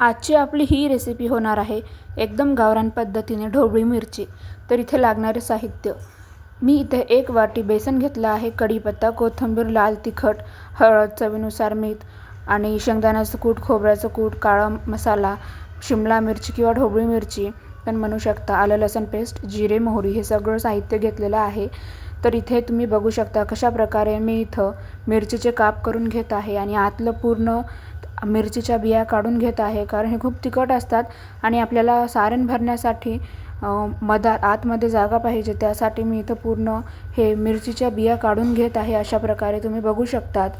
आजची आपली ही रेसिपी होणार आहे एकदम गावरान पद्धतीने ढोबळी मिरची. तर इथे लागणारे साहित्य. मी इथे एक वाटी बेसन घेतलं आहे कढीपत्ता कोथिंबीर लाल तिखट हळद चवीनुसार मीठ आणि शेंगदाण्याचं कूट खोबऱ्याचं कूट काळा मसाला शिमला मिरची किंवा ढोबळी मिरची. पण म्हणू शकता आलं लसण पेस्ट जिरे मोहरी हे सगळं साहित्य घेतलेलं आहे. तर इथे तुम्ही बघू शकता कशा प्रकारे मी इथं मिरचीचे काप करून घेत आहे आणि आतलं पूर्ण मिरचीच्या बिया काढून घेत आहे. कारण हे खूप तिखट असतात आणि आपल्याला सारण भरण्यासाठी मधात आतमध्ये जागा पाहिजे त्यासाठी मी इथं पूर्ण हे मिरचीच्या बिया काढून घेत आहे अशा प्रकारे तुम्ही बघू शकतात.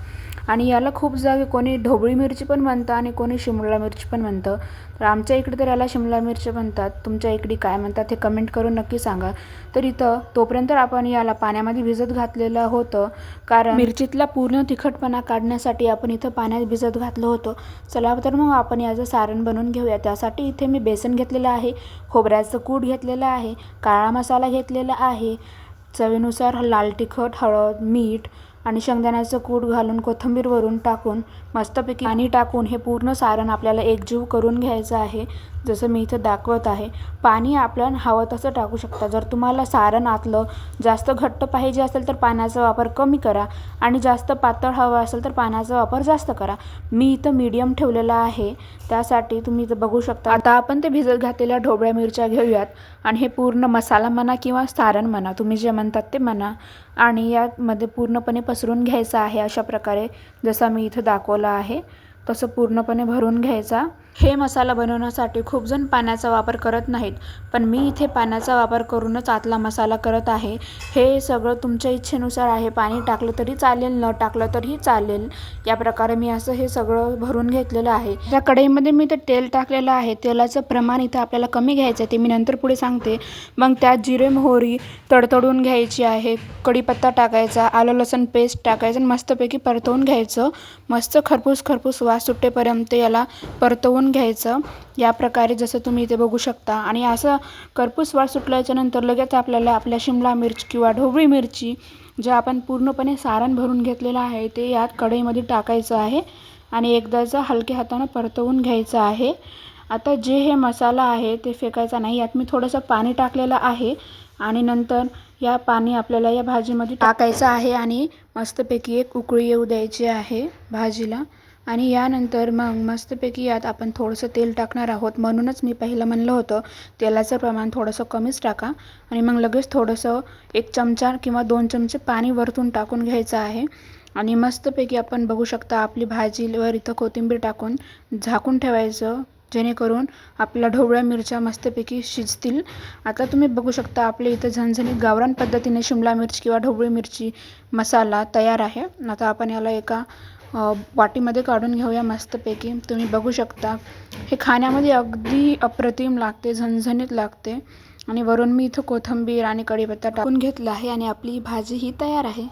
आणि याला खूप जागी कोणी ढोबळी मिरची पण म्हणतं आणि कोणी शिमला मिरची पण म्हणतं. तर आमच्या इकडे तर याला शिमला मिरची म्हणतात. तुमच्या इकडे काय म्हणतात हे कमेंट करून नक्की सांगा. तर इथं तोपर्यंत आपण याला पाण्यामध्ये भिजत घातलेलं होतं. कारण मिरचीतला पूर्ण तिखटपणा काढण्यासाठी आपण इथं पाण्यात भिजत घातलं होतं. चला तर मग आपण याचं सारण बनवून घेऊया. त्यासाठी इथे मी बेसन घेतलेलं आहे. खोबऱ्याचं कूट घेतलेलं आहे. काळा मसाला घेतलेला आहे. चवीनुसार लाल तिखट हळद मीठ आणि शेंगदाण्याचं कूट घालून कोथिंबीर वरून टाकून मस्तपैकी पाणी टाकून हे पूर्ण सारण आपल्याला एकजीव करून घ्यायचं आहे. जसं मी इथं दाखवत आहे पाणी आपण हवं तसं टाकू शकता. जर तुम्हाला सारण आतलं जास्त घट्ट पाहिजे असेल तर पाण्याचा वापर कमी करा आणि जास्त पातळ हवं असेल तर पाण्याचा वापर जास्त करा. मी इथं मीडियम ठेवलेला आहे त्यासाठी तुम्ही इथं बघू शकता. आता आपण ते भिजत घातलेल्या ढोबळ्या मिरच्या घेऊयात आणि हे पूर्ण मसाला म्हणा किंवा सारण म्हणा तुम्ही जे म्हणतात ते म्हणा आणि यामध्ये पूर्णपणे पसरून घ्यायचं आहे अशा प्रकारे जसा मी इथं दाखवला आहे तसं पूर्णपणे भरून घ्यायचा. हे मसाला बनवण्यासाठी खूप जण पाण्याचा वापर करत नाहीत पण मी इथे पाण्याचा वापर करूनच आतला मसाला करत आहे. हे सगळं तुमच्या इच्छेनुसार आहे. पाणी टाकलं तरी चालेल न टाकलं तरीही चालेल. या प्रकारे मी असं हे सगळं भरून घेतलेलं आहे. त्या कढईमध्ये मी ते तेल टाकलेलं आहे. तेलाचं प्रमाण इथं आपल्याला कमी घ्यायचं आहे ते मी नंतर पुढे सांगते. मग त्यात जिरे मोहरी तडतडून घ्यायची आहे. कढीपत्ता टाकायचा आलं लसूण पेस्ट टाकायचं आणि मस्तपैकी परतवून घ्यायचं. मस्त खरपूस खरपूस वास सुटेपर्यंत याला परतवून घ्यायचं. या प्रकारे जसं तुम्ही इथे बघू शकता. आणि असं करपूस वाट सुटल्याच्यानंतर लगेच आपल्याला आपल्या शिमला मिरची किंवा ढोबळी मिरची जे आपण पूर्णपणे सारण भरून घेतलेलं आहे ते यात कढईमध्ये टाकायचं आहे. आणि एकदाचा हलक्या हातानं परतवून घ्यायचं आहे. आता जे हे मसाला आहे ते फेकायचा नाही. यात मी थोडंसं पाणी टाकलेलं आहे. आणि नंतर या पाणी आपल्याला या भाजीमध्ये टाकायचं आहे. आणि मस्तपैकी एक उकळी येऊ द्यायची आहे भाजीला. आणि यानंतर मग मस्तपैकी यात आपण थोडंसं तेल टाकणार आहोत. म्हणूनच मी पहिलं म्हणलं होतं तेलाचं प्रमाण थोडंसं कमीच टाका. आणि मग लगेच थोडंसं एक चमचा किंवा दोन चमचे पाणी वरतून टाकून घ्यायचं आहे. आणि मस्तपैकी आपण बघू शकता आपली भाजीवर इथं कोथिंबीर टाकून झाकून ठेवायचं जेणेकरून आपल्या ढोबळ्या मिरच्या मस्तपैकी शिजतील. आता तुम्ही बघू शकता आपल्या इथं झणझणीत गावरान पद्धतीने शिमला मिरची किंवा ढोबळी मिरची मसाला तयार आहे. आता आपण याला एका वाटीमध्ये काढून घेऊया मस्तपैकी. तुम्ही बघू शकता. हे खाण्यामध्ये अगदी अप्रतिम लागते झणझणीत लागते. आणि वरून मी इथं कोथिंबीर आणि कढीपत्ता टाकून घेतला आहे आणि आपली भाजी ही तयार आहे.